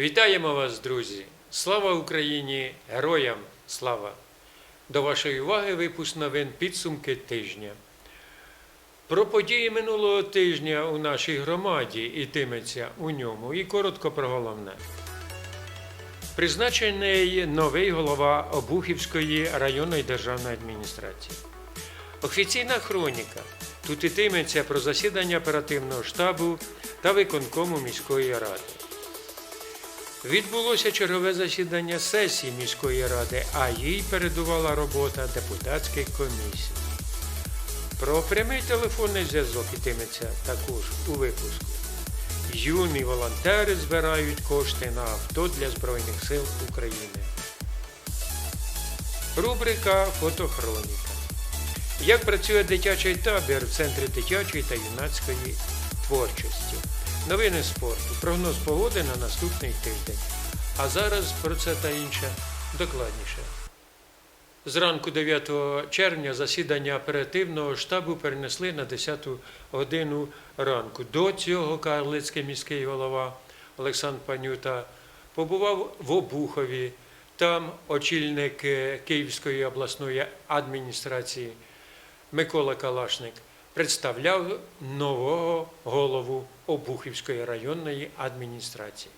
Вітаємо вас, друзі! Слава Україні! Героям слава! До вашої уваги випуск новин підсумки тижня. Про події минулого тижня у нашій громаді ітиметься у ньому і коротко про головне. Призначений новий голова Обухівської районної державної адміністрації. Офіційна хроніка. Тут ітиметься про засідання оперативного штабу та виконкому міської ради. Відбулося чергове засідання сесії міської ради, а їй передувала робота депутатських комісій. Про прямий телефонний зв'язок ітиметься також у випуску. Юні волонтери збирають кошти на авто для Збройних сил України. Рубрика Фотохроніка. Як працює дитячий табір в центрі дитячої та юнацької творчості? Новини спорту, прогноз погоди на наступний тиждень. А зараз про це та інше докладніше. Зранку 9 червня засідання оперативного штабу перенесли на 10 годину ранку. До цього Карлицький міський голова Олександр Панюта побував в Обухові. Там очільник е, Київської обласної адміністрації Микола Калашник представляв нового голову Обухівської районної адміністрації.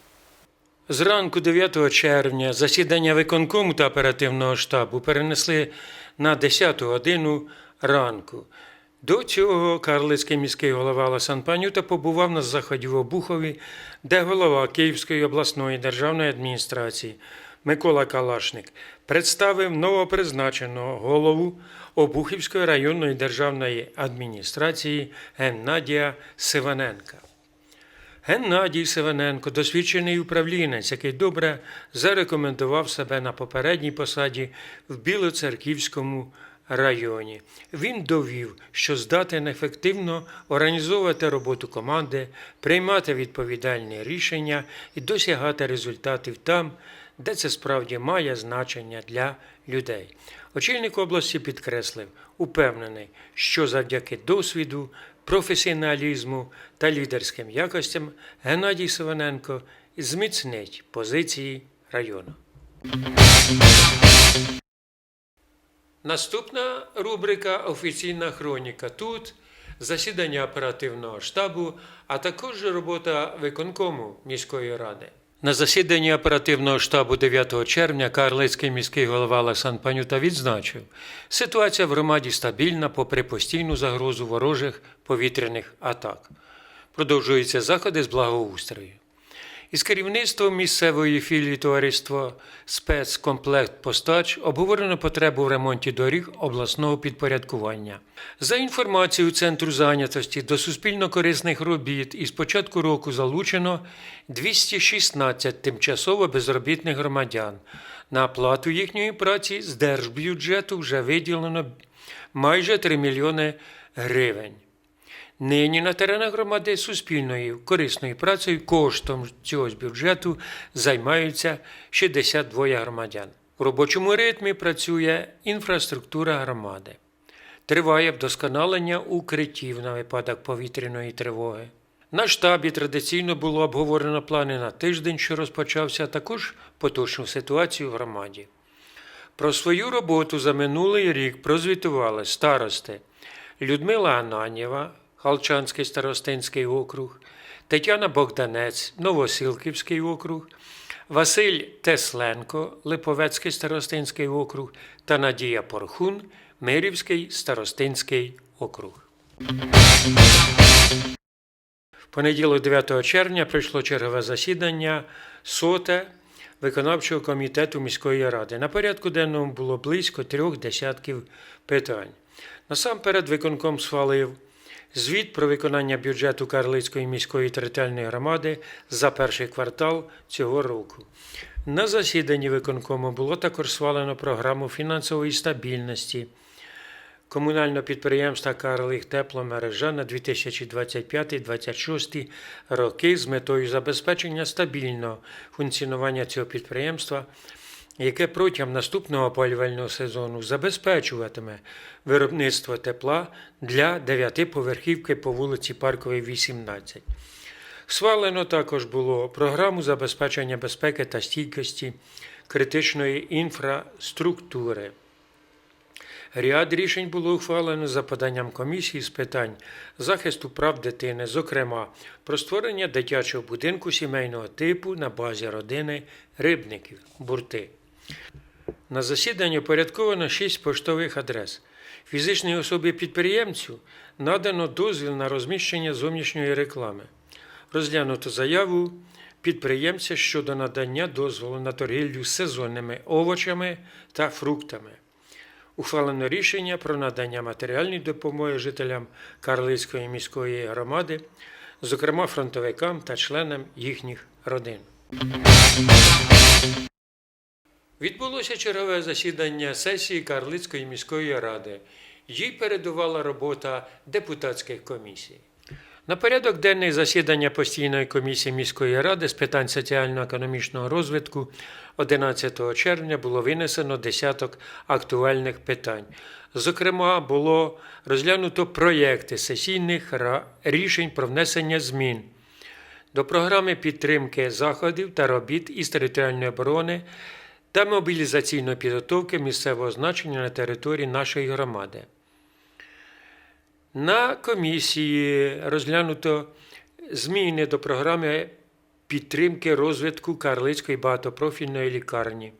Зранку 9 червня засідання виконкому та оперативного штабу перенесли на 10 годину ранку. До цього Карлицький міський голова Олександр Панюта побував на заході в Обухові, де голова Київської обласної державної адміністрації Микола Калашник представив новопризначеного голову Обухівської районної державної адміністрації Геннадія Сиваненка. Геннадій Сиваненко, досвідчений управлінець, який добре зарекомендував себе на попередній посаді в Білоцерківському районі. Він довів, що здатен ефективно організовувати роботу команди, приймати відповідальні рішення і досягати результатів там, де це справді має значення для людей. Очільник області підкреслив, упевнений, що завдяки досвіду, професіоналізму та лідерським якостям Геннадій Сиваненко зміцнить позиції району. Наступна рубрика Офіційна хроніка. Тут засідання оперативного штабу, а також робота виконкому міської ради. На засіданні оперативного штабу 9 червня Карлицький міський голова Олександр Панюта відзначив, ситуація в громаді стабільна попри постійну загрозу ворожих повітряних атак. Продовжуються заходи з благоустрою. Із керівництвом місцевої філії товариства спецкомплект Постач обговорено потребу в ремонті доріг обласного підпорядкування. За інформацією Центру зайнятості до суспільно корисних робіт із початку року залучено 216 тимчасово безробітних громадян. На оплату їхньої праці з держбюджету вже виділено майже 3 мільйони гривень. Нині на теренах громади суспільної корисною працею коштом цього ж бюджету займаються 62 громадян. У робочому ритмі працює інфраструктура громади. Триває вдосконалення укриттів на випадок повітряної тривоги. На штабі традиційно було обговорено плани на тиждень, що розпочався, також поточну ситуацію в громаді. Про свою роботу за минулий рік прозвітували старости Людмила Ананєва, Халчанський старостинський округ, Тетяна Богданець, Новосилківський округ, Василь Тесленко, Липовецький старостинський округ та Надія Порхун, Мирівський старостинський округ. В понеділок 9 червня прийшло чергове засідання соте виконавчого комітету міської ради. На порядку денному було близько трьох десятків питань. Насамперед виконком схвалив звіт про виконання бюджету Карлицької міської територіальної громади за перший квартал цього року. На засіданні виконкому було також схвалено програму фінансової стабільності комунального підприємства Карлик Тепломережа на 2025-2026 роки з метою забезпечення стабільного функціонування цього підприємства, яке протягом наступного опалювального сезону забезпечуватиме виробництво тепла для дев'ятиповерхівки по вулиці Парковій, 18. Схвалено також було програму забезпечення безпеки та стійкості критичної інфраструктури. Ряд рішень було ухвалено за поданням комісії з питань захисту прав дитини, зокрема про створення дитячого будинку сімейного типу на базі родини рибників бурти. На засіданні упорядковано шість поштових адрес. Фізичній особі підприємцю надано дозвіл на розміщення зовнішньої реклами. Розглянуто заяву підприємця щодо надання дозволу на торгівлю сезонними овочами та фруктами. Ухвалено рішення про надання матеріальної допомоги жителям Карлицької міської громади, зокрема фронтовикам та членам їхніх родин. Відбулося чергове засідання сесії Карлицької міської ради. Їй передувала робота депутатських комісій. На порядок денний засідання постійної комісії міської ради з питань соціально-економічного розвитку 11 червня було винесено десяток актуальних питань. Зокрема, було розглянуто проєкти сесійних рішень про внесення змін до програми підтримки заходів та робіт із територіальної оборони та мобілізаційної підготовки місцевого значення на території нашої громади. На комісії розглянуто зміни до програми підтримки розвитку Карлицької багатопрофільної лікарні.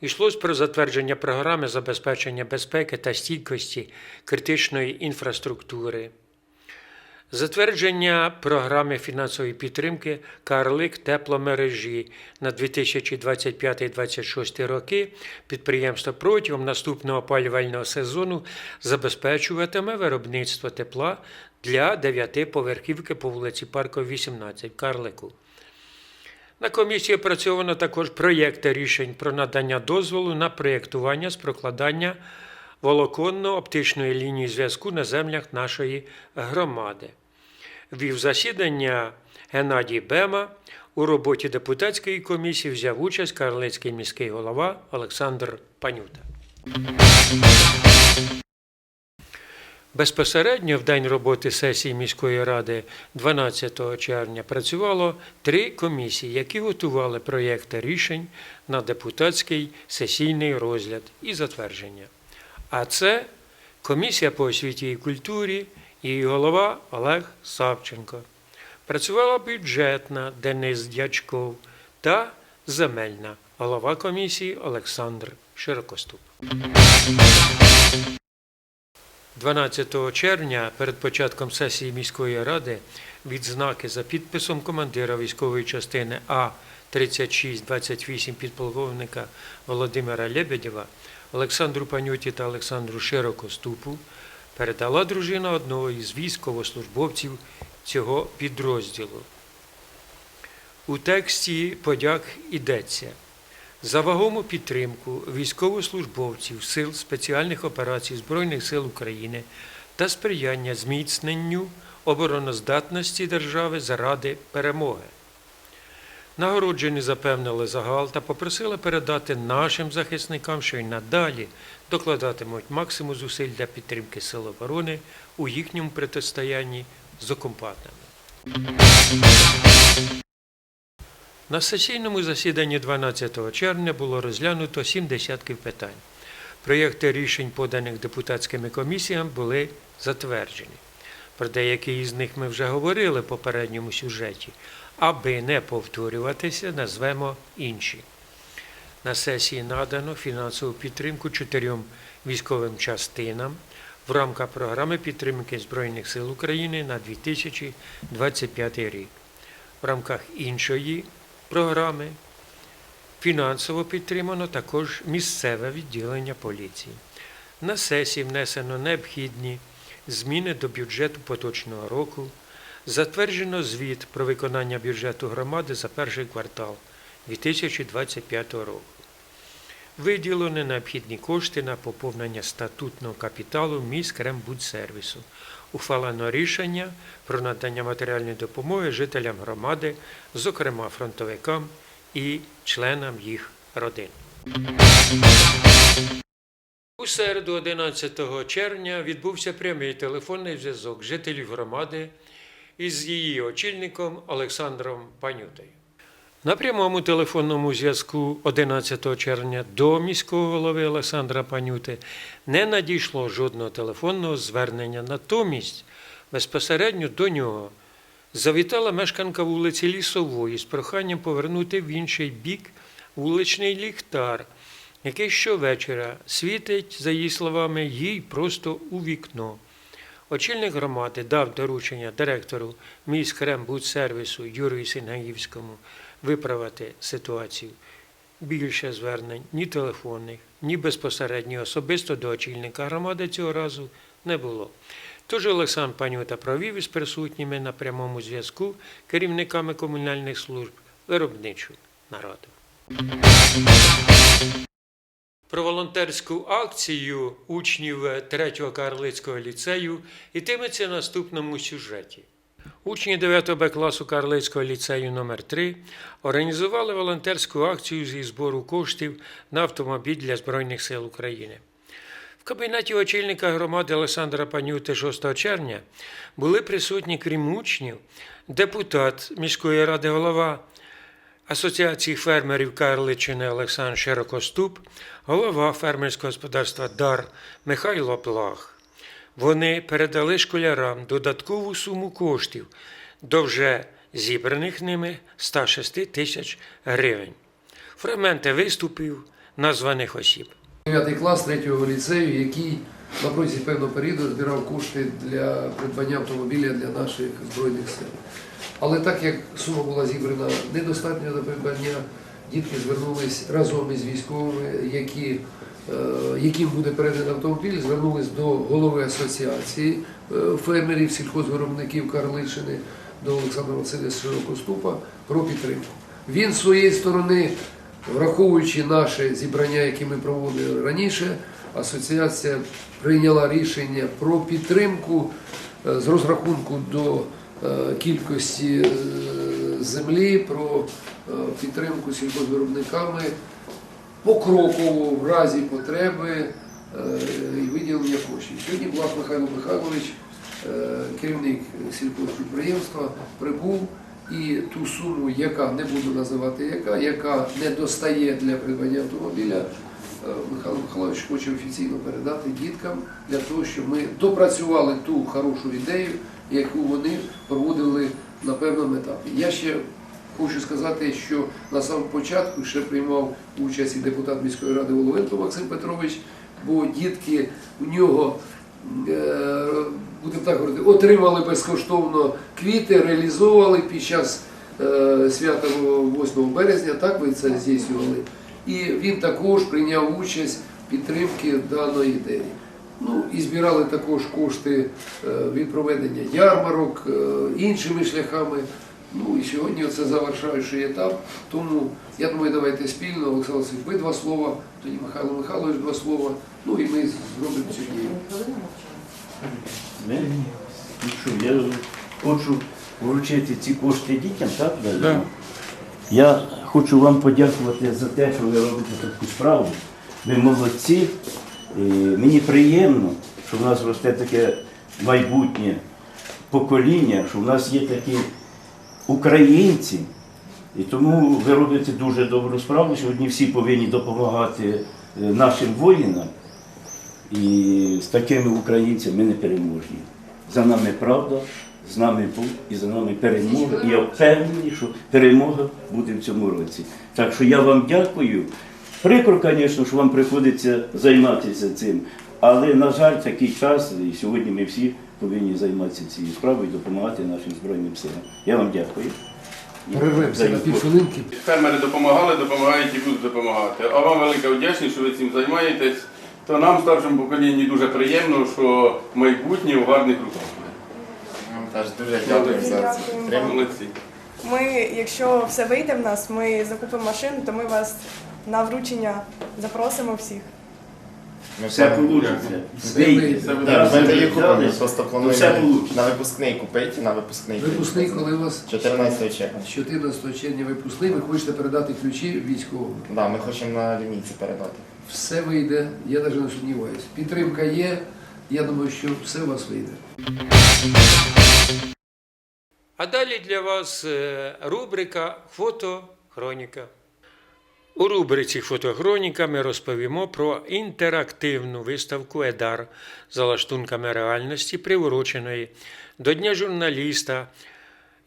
Йшлось про затвердження програми забезпечення безпеки та стійкості критичної інфраструктури, затвердження програми фінансової підтримки Карлик тепломережі на 2025-2026 роки. Підприємство протягом наступного опалювального сезону забезпечуватиме виробництво тепла для дев'ятиповерхівки по вулиці Паркова, 18 в Карлику. На комісії опрацьовано також проєкти рішень про надання дозволу на проєктування з прокладання волоконно-оптичної лінії зв'язку на землях нашої громади. Вів засідання Геннадій Бема. У роботі депутатської комісії взяв участь Карлицький міський голова Олександр Панюта. Безпосередньо в день роботи сесії міської ради 12 червня працювало три комісії, які готували проєкти рішень на депутатський сесійний розгляд і затвердження. А це комісія по освіті і культурі її голова Олег Савченко. Працювала бюджетна Денис Дячков та земельна голова комісії Олександр Широкоступ. 12 червня перед початком сесії міської ради відзнаки за підписом командира військової частини А 3628 підполковника Володимира Лебедєва Олександру Панюті та Олександру Широкоступу передала дружина одного із військовослужбовців цього підрозділу. У тексті подяк йдеться за вагому підтримку військовослужбовців Сил спеціальних операцій Збройних сил України та сприяння зміцненню обороноздатності держави заради перемоги. Нагороджені запевнили загал та попросили передати нашим захисникам, що й надалі докладатимуть максимум зусиль для підтримки Сил оборони у їхньому протистоянні з окупантами. На сесійному засіданні 12 червня було розглянуто сім десятків питань. Проєкти рішень, поданих депутатськими комісіями, були затверджені. Про деякі із них ми вже говорили в попередньому сюжеті. Аби не повторюватися, назвемо інші. На сесії надано фінансову підтримку чотирьом військовим частинам в рамках програми підтримки Збройних сил України на 2025 рік. В рамках іншої програми фінансово підтримано також місцеве відділення поліції. На сесії внесено необхідні зміни до бюджету поточного року. Затверджено звіт про виконання бюджету громади за перший квартал 2025 року. Виділені необхідні кошти на поповнення статутного капіталу міськрембудсервісу. Ухвалено рішення про надання матеріальної допомоги жителям громади, зокрема фронтовикам і членам їх родин. У середу 11 червня відбувся прямий телефонний зв'язок жителів громади із її очільником Олександром Панютою. На прямому телефонному зв'язку 11 червня до міського голови Олександра Панюти не надійшло жодного телефонного звернення. Натомість безпосередньо до нього завітала мешканка вулиці Лісової з проханням повернути в інший бік вуличний ліхтар, який щовечора світить, за її словами, їй просто у вікно. Очільник громади дав доручення директору міськрембудсервісу Юрію Сингаївському виправити ситуацію. Більше звернень ні телефонних, ні безпосередньо особисто до очільника громади цього разу не було. Тож Олександр Панюта провів із присутніми на прямому зв'язку керівниками комунальних служб виробничу нараду. Волонтерську акцію учнів 3-го Карлицького ліцею йтиметься в наступному сюжеті. Учні 9 Б класу Карлицького ліцею номер 3 організували волонтерську акцію зі збору коштів на автомобіль для Збройних сил України. В кабінеті очільника громади Олександра Панюти 6 червня були присутні, крім учнів, депутат міської ради голова Асоціації фермерів Карличини Олександр Широкоступ, голова фермерського господарства Дар Михайло Плах. Вони передали школярам додаткову суму коштів до вже зібраних ними 106 тисяч гривень. Фрагменти виступів названих осіб. 9 клас 3 ліцею, який на протязі певного періоду збирав кошти для придбання автомобіля для наших збройних сил. Але так як сума була зібрана недостатньо до придбання, дітки звернулись разом із військовими, які, е, яким буде переданий автомобіль, звернулись до голови асоціації е, фермерів, сільхозвиробників Карличини, до Олександра Васильовича Широкоступа про підтримку. Він з своєї сторони Враховуючи наше зібрання, яке ми проводили раніше, асоціація прийняла рішення про підтримку е, з розрахунку до е, кількості е, землі, про підтримку сільхозвиробниками покроково в разі потреби і виділення коштів. Сьогодні Благ Михайло Михайлович, керівник сільхозпідприємства, прибув і ту суму, яка не буду називати яка, яка не достає для придбання автомобіля, Михайло Михайлович хоче офіційно передати діткам для того, щоб ми допрацювали ту хорошу ідею, яку вони проводили на певному етапі. Я ще хочу сказати, що на самому початку ще приймав участь і депутат міської ради Воловенко Максим Петрович, бо дітки у нього е, будемо так говорити, отримали безкоштовно квіти, реалізовували під час е, свята 8 березня, так ви це здійснювали. І він також прийняв участь в підтримки даної ідеї. Ну і збирали також кошти е, від проведення ярмарок е, іншими шляхами. Ну і сьогодні це завершаючий етап. Тому я думаю, давайте спільно, Олександр Васильович, ви два слова, тоді Михайло Михайлович два слова. Ну і ми зробимо цю дію. Ну що, я хочу вручити ці кошти дітям, так? Далі? Я хочу вам подякувати за те, що ви робите таку справу. Ви молодці. І мені приємно, що в нас росте таке майбутнє покоління, що в нас є такі українці. І тому ви робите дуже добру справу. Сьогодні всі повинні допомагати е, нашим воїнам. І з такими українцями ми не переможні. За нами правда, з нами Бог і за нами перемога. І я впевнений, що перемога буде в цьому році. Так що я вам дякую. Прикро, звісно, що вам приходиться займатися цим. Але, на жаль, такий час, і сьогодні ми всі повинні займатися цією справою і допомагати нашим Збройним силам. Я вам дякую. Перервемося на півхвилинки. Фермери допомагали, допомагають і будуть допомагати. А вам велика вдячність, що ви цим займаєтесь. То нам, старшому поколінні, дуже приємно, що майбутнє у гарних руках. Теж дуже дякую за це. Молодці. Ми, якщо все вийде в нас, ми закупимо машину, то ми вас на вручення запросимо всіх. Ми Все плануємо- вийде. Все вийде. Да, Ми її купимо, просто все плануємо вийде. на випускний купити, на випускний. Випускний, коли у вас 14 червня. 14 червня випускний, ви хочете передати ключі військовим. Да, ми хочемо на лінійці передати. Все вийде, я навіть не сумніваюся. Підтримка є, я думаю, що все у вас вийде. А далі для вас е, рубрика Фотохроніка. У рубриці Фотохроніка ми розповімо про інтерактивну виставку Едар за лаштунками реальності, приуроченої до Дня журналіста,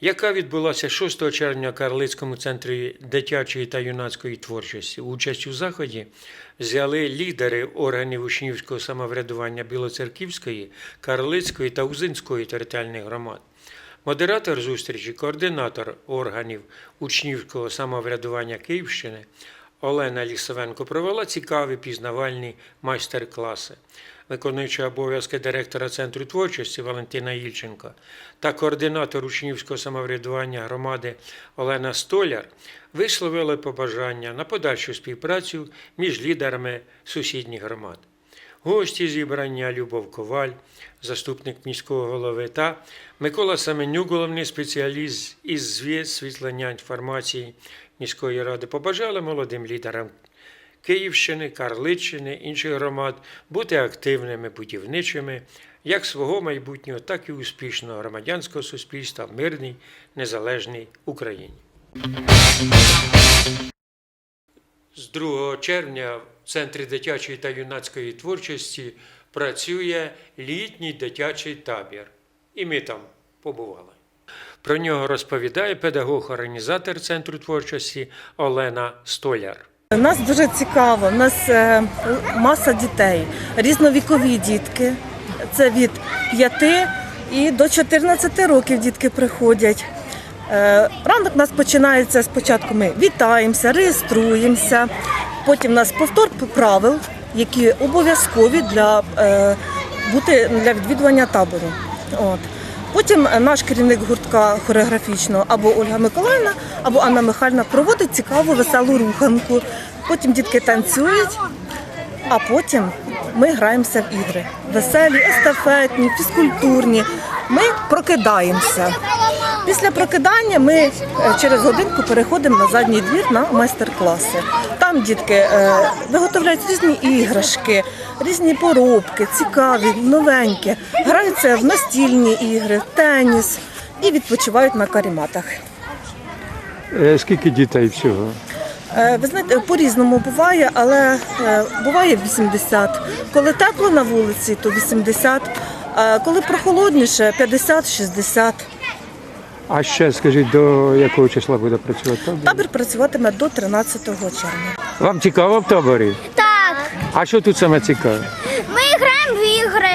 яка відбулася 6 червня в Карлицькому центрі дитячої та юнацької творчості. Участь у заході взяли лідери органів учнівського самоврядування Білоцерківської, Карлицької та Узинської територіальних громад. Модератор зустрічі, координатор органів учнівського самоврядування Київщини Олена Лісовенко провела цікаві пізнавальні майстер-класи. Виконуюча обов'язки директора Центру творчості Валентина Ільченко та координатор учнівського самоврядування громади Олена Столяр висловили побажання на подальшу співпрацю між лідерами сусідніх громад. Гості зібрання Любов Коваль, заступник міського голови та Микола Семенюк, головний спеціаліст із зв'язвітлення інформації міської ради, побажали молодим лідерам Київщини, Карличчини, інших громад бути активними будівничими як свого майбутнього, так і успішного громадянського суспільства в мирній незалежній Україні. З 2 червня в Центрі дитячої та юнацької творчості працює літній дитячий табір. І ми там побували. Про нього розповідає педагог-організатор Центру творчості Олена Столяр. Нас дуже цікаво. У нас е, маса дітей, різновікові дітки. Це від 5 і до 14 років дітки приходять. Е, Ранок у нас починається спочатку. Ми вітаємося, реєструємося. Потім у нас повтор правил, які обов'язкові для е, для відвідування табору. От. Потім наш керівник гуртка хореографічного або Ольга Миколаївна, або Анна Михайлівна проводить цікаву веселу руханку. Потім дітки танцюють, а потім ми граємося в ігри. Веселі, естафетні, фізкультурні. Ми прокидаємося. Після прокидання ми е, через годинку переходимо на задній двір на майстер-класи. Там дітки е, виготовляють різні іграшки, різні поробки, цікаві, новенькі. Граються в настільні ігри, теніс і відпочивають на каріматах. Е, Скільки дітей всього? Ви знаєте, по-різному буває, але буває 80. Коли тепло на вулиці, то 80. а Коли прохолодніше, 50-60. А ще скажіть, до якого числа буде працювати табір? Табір працюватиме до 13 червня. Вам цікаво в таборі? Так, А що тут саме цікаве? ми граємо в ігри,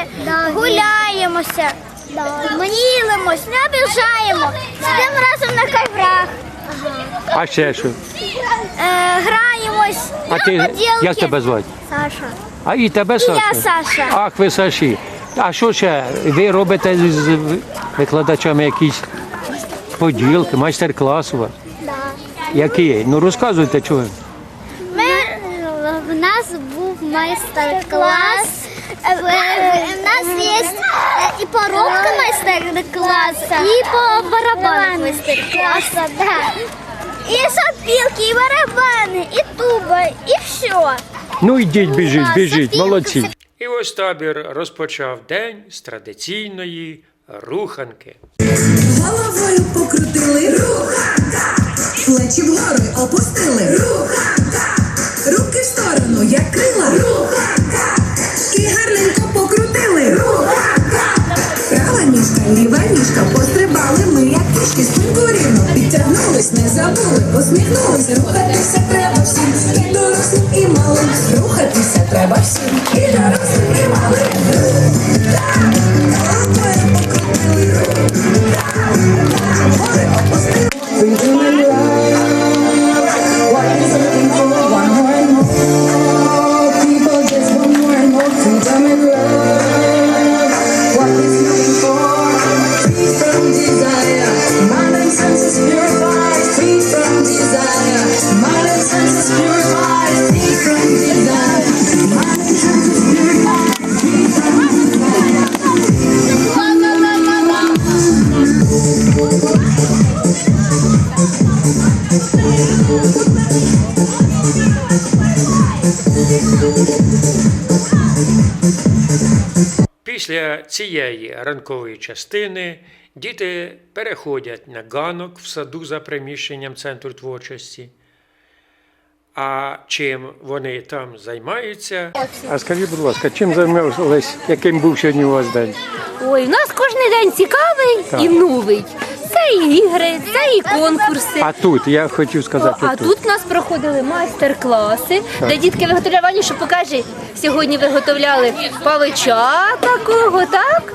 гуляємося, милимось, не обіжаємо, сидимо разом на коврах, А ще що? е, граємось. А ти як тебе звати? Саша. А і тебе Саша? я Саша. Ах, ви Саші. А що ще? Ви робите з викладачами якісь поділки, майстер-клас у вас? Да. Які? Ну розказуйте чого. Ми, в нас був майстер-клас. У нас є е, і поробка майстер-класу, і по барабану майстер-класу. Да. І сопілки, і барабани, і туба, і все. Ну йдіть, біжіть, біжіть, молодці. І ось табір розпочав день з традиційної руханки. Головою покрутили. Руханка, плечі вгору опустили. Руханка, руки в сторону, як крила. Руханка, і гарненько покрутили. Руханка. Права ніжка, ліва ніжка, пострибали ми, як кішки спинку рівно. Підтягнулись, не забули, посміхнулись, рухатися Після цієї ранкової частини Діти переходять на ганок в саду за приміщенням центру творчості. А чим вони там займаються? А скажіть, будь ласка, чим займалися, яким був сьогодні у вас день? Ой, у нас кожен день цікавий і новий. Це і ігри, це і конкурси. А тут я хотів сказати, А тут. у нас проходили майстер-класи, де дітки виготовляли, що покаже, сьогодні виготовляли павича такого, так?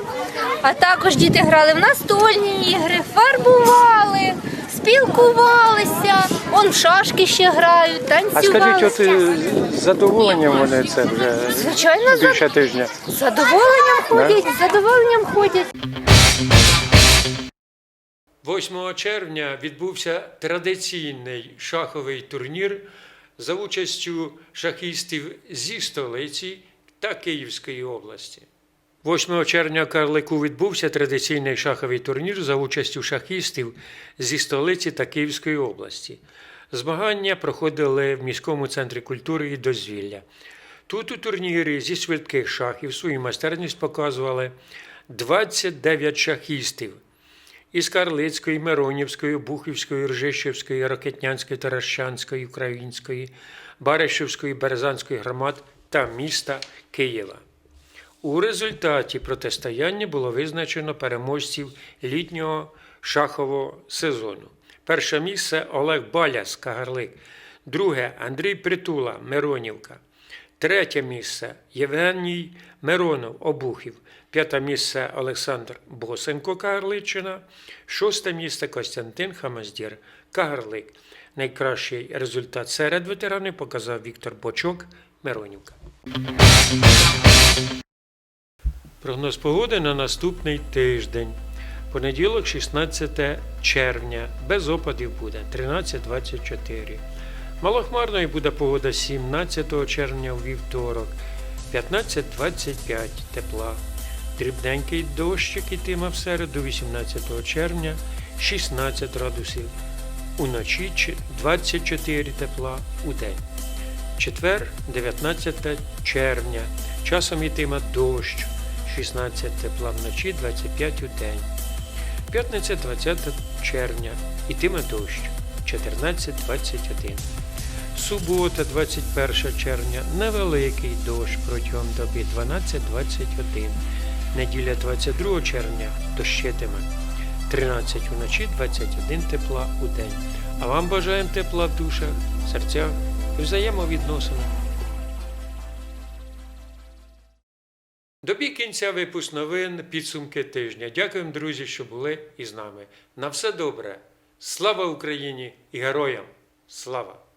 А також діти грали в настольні ігри, фарбували, спілкувалися, он в шашки ще грають, А танцювали. скажіть, от е, з задоволенням вони це вже Звичайно, більше тижня. з задоволенням ходять, з задоволенням ходять. 8 червня відбувся традиційний шаховий турнір за участю шахістів зі столиці та Київської області. 8 червня Карлику відбувся традиційний шаховий турнір за участю шахістів зі столиці та Київської області. Змагання проходили в міському центрі культури і дозвілля. Тут у турнірі зі швидких шахів свою майстерність показували 29 шахістів із Карлицької, Миронівської, Бухівської, Ржищівської, Рокетнянської, Таращанської, Української, Баришівської, Березанської громад та міста Києва. У результаті протистояння було визначено переможців літнього шахового сезону. Перше місце Олег Баляс, Кагарлик. Друге Андрій Притула, Миронівка. Третє місце Євгеній Миронов, Обухів. П'яте місце Олександр Босенко, Кагарличина. Шосте місце Костянтин Хамаздір, Кагарлик. Найкращий результат серед ветеранів показав Віктор Бочок, Миронівка. Прогноз погоди на наступний тиждень. Понеділок, 16 червня. Без опадів буде 13-24. Малохмарною буде погода 17 червня у вівторок, 15-25 тепла. Дрібненький дощик ітиме в середу 18 червня 16 градусів. Уночі 24 тепла у день. Четвер, 19 червня. Часом йтиме дощ. 16 тепла вночі, 25 у день. П'ятниця 20 червня. Ітиме дощ. 14-21. Субота, 21 червня. Невеликий дощ протягом доби 12-21. Неділя 22 червня дощитиме. 13 уночі, 21 тепла у день. А вам бажаємо тепла в душах, серцях і взаємовідносинах. Добі кінця випуск новин, підсумки тижня. Дякуємо, друзі, що були із нами. На все добре. Слава Україні і героям! Слава!